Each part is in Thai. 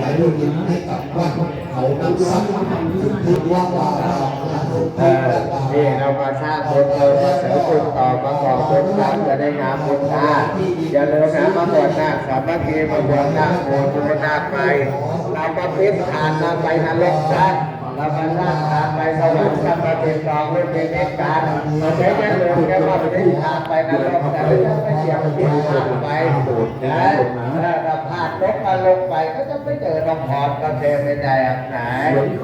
วายลูกยินให้กับวัดเขาน้ำซักทุกว่าว่าเราทุกเอที่อนี่เรามาสร้างบุญเรามาเสริมบุญต่อมาบอบุญกันจะได้งามบุญตาอย่าลืมนะมาบวชนาสามัคคีมาบวชนาคบวชบุญนาคไปเราประพฤติทานเราไปนรกซะเรามาสร้างทานไปสวรรค์กันมาเป็นกองเรื่เป็นเหตุการณ์เราใช้แค่ลืมแค่ว่าไปได้ทานไปนรกแต่ไม่ต้องไปเสี่ยงที่ทานไปนะ ถ้าพลาดลกมาลงไปก็จะไม่เจอน้องพรก็เทไม่ได้อะไหน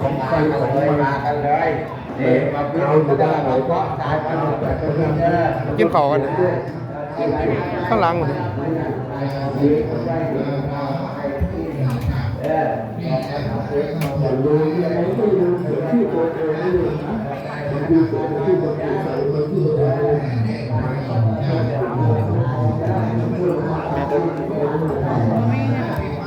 ของใครของเลยมากันเลยนี่มาพิจารณาเราก็ตายมาหมดแต่ก็เจอกินข้าวกันข้างหลัง